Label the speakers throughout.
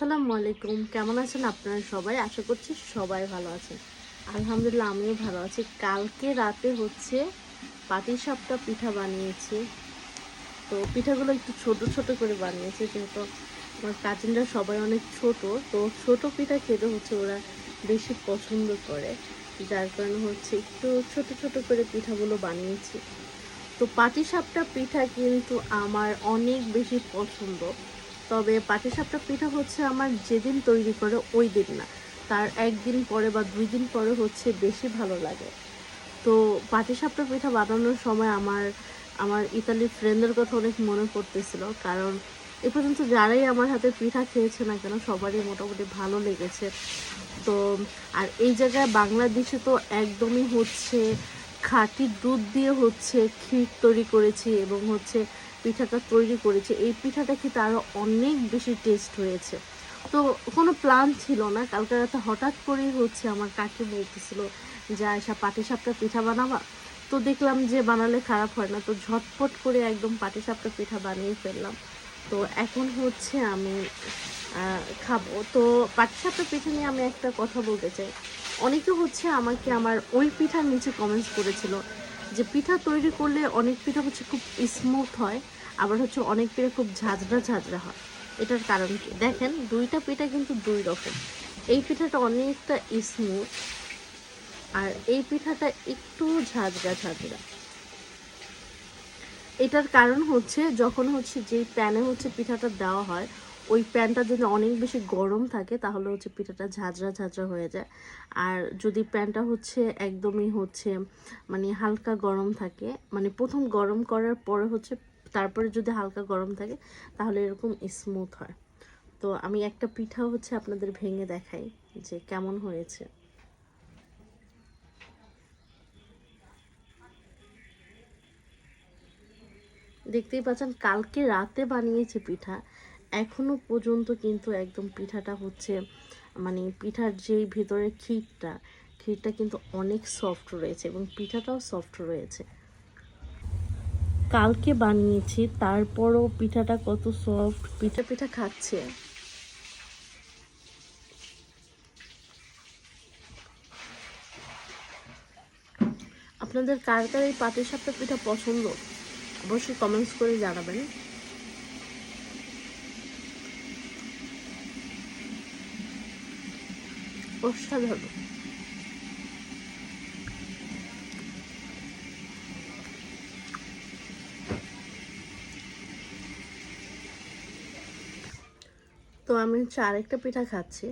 Speaker 1: আসসালামু আলাইকুম। কেমন আছেন আপনারা সবাই? আশা করছি সবাই ভালো আছেন। আলহামদুলিল্লাহ, আমিও ভালো আছি। কালকে রাতে হচ্ছে পাটিসাপটা পিঠা বানিয়েছি। তো পিঠাগুলো একটু ছোট ছোট করে বানিয়েছি, যেহেতু আমার কাজিনরা সবাই অনেক ছোট। তো ছোট পিঠা খেতে হচ্ছে ওরা বেশি পছন্দ করে। যার কারণে হচ্ছে একটু ছোট ছোট করে পিঠাগুলো বানিয়েছি। তো পাটিসাপটা পিঠা কিন্তু আমার অনেক বেশি পছন্দ। তবে পাটিসাপটা পিঠা হচ্ছে আমার যেদিন তৈরি করে ওই দিন না। তার একদিন পরে বা দুই দিন পরে হচ্ছে বেশি ভালো লাগে। তো পাটিসাপটা পিঠা বানানোর সময় আমার আমার ইতালির ফ্রেন্ডের কথা অনেক মনে পড়তেছিল। কারণ এ পর্যন্ত যারাই আমার হাতে পিঠা খেয়েছে না কেন, সবারই মোটামুটি ভালো লেগেছে। তো আর এই জায়গায় বাংলাদেশে তো একদমই হচ্ছে খাঁটি দুধ দিয়ে হচ্ছে ক্ষীর তৈরি করেছি এবং হচ্ছে পিঠাটা তৈরি করেছে। এই পিঠাটা খেতে আরও অনেক বেশি টেস্ট হয়েছে। তো কোনো প্ল্যান ছিল না। কালকে রাতে হঠাৎ করেই হচ্ছে আমার কাকি বলতেছিল যে আয়সা পাটিসাপটা পিঠা বানাবা? তো দেখলাম যে, বানালে খারাপ হয় না। তো ঝটপট করে একদম পাটিসাপটা পিঠা বানিয়ে ফেললাম। তো এখন হচ্ছে আমি খাব। তো পাটিসাপটা পিঠা নিয়ে আমি একটা কথা বলতে চাই। অনেকে হচ্ছে আমাকে আমার ওই পিঠার নিচে কমেন্টস করেছিল যে পিঠা তৈরি করলে অনেক পিঠা হচ্ছে খুব স্মুথ হয়, আবার হচ্ছে অনেক পিঠা খুব ঝাঁঝরা ঝাঁঝরা হয়। এটার কারণ কি? দেখেন, দুইটা পিঠা কিন্তু দুই রকম। এই পিঠাটা অনেকটা স্মুথ আর এই পিঠাটা একটু ঝাঁঝরা ঝাঁঝরা। এটার কারণ হচ্ছে যখন হচ্ছে যেই প্যানে হচ্ছে পিঠাটা দেওয়া হয় ওই প্যানটা যদি অনেক বেশি গরম থাকে, তাহলে হচ্ছে পিঠাটা ঝাঁঝরা ঝাঁঝরা হয়ে যায়। আর যদি প্যানটা হচ্ছে একদমই হচ্ছে মানে হালকা গরম থাকে মানে প্রথম গরম করার পরে হচ্ছে তারপরে যদি হালকা গরম থাকে, তাহলে এরকম স্মুথ হয়। তো আমি একটা পিঠা হচ্ছে আপনাদের ভেঙে দেখাই যে কেমন হয়েছে। দেখতেই পাচ্ছেন, কালকে রাতে বানিয়েছে পিঠা। এখনও পর্যন্ত কিন্তু একদম পিঠাটা হচ্ছে মানে পিঠার যেই ভেতরে ক্ষীরটা ক্ষীরটা কিন্তু অনেক সফট রয়েছে এবং পিঠাটাও সফট রয়েছে। কালকে বানিয়েছি, তারপরও পিঠাটা কত সফট পিঠা পিঠা খাচ্ছে। আপনাদের কার কার এই পাটিসাপটা পিঠা পছন্দ? অবশ্যই কমেন্টস করে জানাবেন। অসাধারণ। তো আমি হচ্ছে আরেকটা পিঠা খাচ্ছি।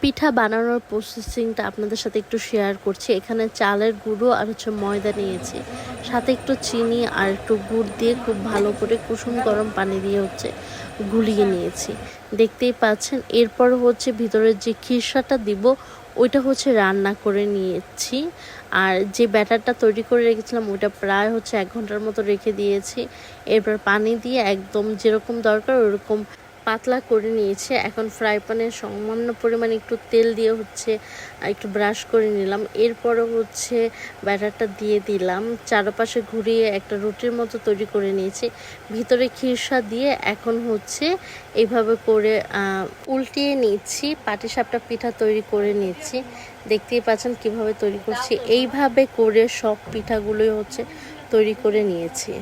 Speaker 1: পিঠা বানানোর প্রসেসিংটা আপনাদের সাথে একটু শেয়ার করছি। এখানে চালের গুঁড়ো আর হচ্ছে ময়দা নিয়েছি। সাথে একটু চিনি আর একটু গুড় দিয়ে খুব ভালো করে কুসুম গরম পানি দিয়ে হচ্ছে গুলিয়ে নিয়েছি। দেখতেই পাচ্ছেন, এরপর হচ্ছে ভিতরের যে খিরসাটা দিব, ওইটা হচ্ছে রান্না করে নিয়েছি। আর যে ব্যাটারটা তৈরি করে রেখেছিলাম, ওইটা প্রায় হচ্ছে এক ঘণ্টার মতো রেখে দিয়েছি। এরপর পানি দিয়ে একদম যেরকম দরকার ওরকম পাতলা করে নিয়েছে। এখন ফ্রাই প্যানে সামান্য পরিমাণে একটু তেল দিয়ে হচ্ছে একটু ব্রাশ করে নিলাম। এরপরও হচ্ছে ব্যাটারটা দিয়ে দিলাম। চারপাশে ঘুরিয়ে একটা রুটির মতো তৈরি করে নিয়েছি। ভিতরে খিরসা দিয়ে এখন হচ্ছে এইভাবে করে উল্টিয়ে নিচ্ছি। পাটিসাপটা পিঠা তৈরি করে নিচ্ছি। দেখতেই পাচ্ছেন কীভাবে তৈরি করছি। এইভাবে করে সব পিঠাগুলোই হচ্ছে তৈরি করে নিয়েছি।